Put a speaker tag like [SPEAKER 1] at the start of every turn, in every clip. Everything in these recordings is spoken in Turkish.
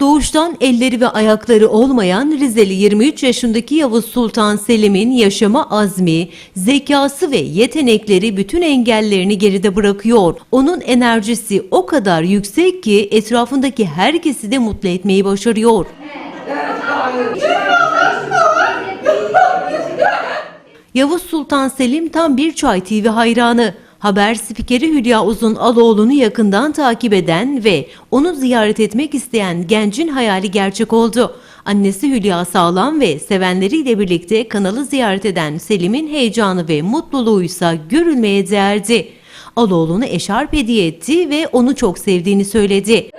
[SPEAKER 1] Doğuştan elleri ve ayakları olmayan Rizeli 23 yaşındaki Yavuz Sultan Selim'in yaşama azmi, zekası ve yetenekleri bütün engellerini geride bırakıyor. Onun enerjisi o kadar yüksek ki etrafındaki herkesi de mutlu etmeyi başarıyor. Yavuz Sultan Selim tam bir Çay TV hayranı. Haber spikeri Hülya Uzun Aloğlu'nu yakından takip eden ve onu ziyaret etmek isteyen gencin hayali gerçek oldu. Annesi Hülya Sağlam ve sevenleriyle birlikte kanalı ziyaret eden Selim'in heyecanı ve mutluluğuysa görülmeye değerdi. Aloğlu'nu eşarp hediye etti ve onu çok sevdiğini söyledi.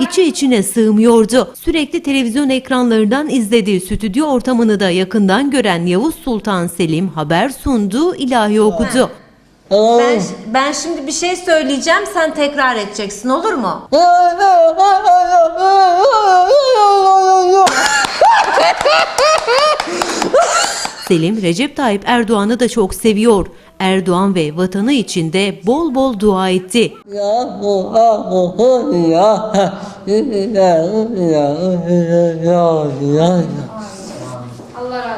[SPEAKER 1] İçi içine sığmıyordu. Sürekli televizyon ekranlarından izlediği stüdyo ortamını da yakından gören Yavuz Sultan Selim haber sundu, ilahi okudu.
[SPEAKER 2] Ben, ben şimdi bir şey söyleyeceğim sen tekrar edeceksin olur mu?
[SPEAKER 1] Selim Recep Tayyip Erdoğan'ı da çok seviyor. Erdoğan ve vatanı için de bol bol dua etti.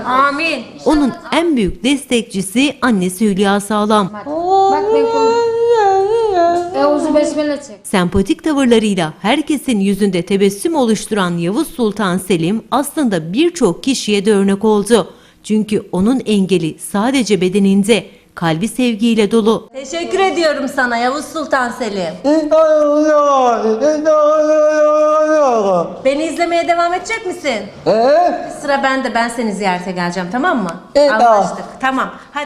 [SPEAKER 2] Amin.
[SPEAKER 1] Onun en büyük destekçisi annesi Hülya Sağlam.
[SPEAKER 3] Ben konu. Euzu besmele çek.
[SPEAKER 1] Sempatik tavırlarıyla herkesin yüzünde tebessüm oluşturan Yavuz Sultan Selim aslında birçok kişiye de örnek oldu. Çünkü onun engeli sadece bedeninde, kalbi sevgiyle dolu.
[SPEAKER 2] Teşekkür ediyorum sana Yavuz Sultan Selim. Beni izlemeye devam edecek misin? Sıra bende ben seni ziyarete geleceğim tamam mı?
[SPEAKER 4] Evet.
[SPEAKER 2] Anlaştık. Tamam. Hadi.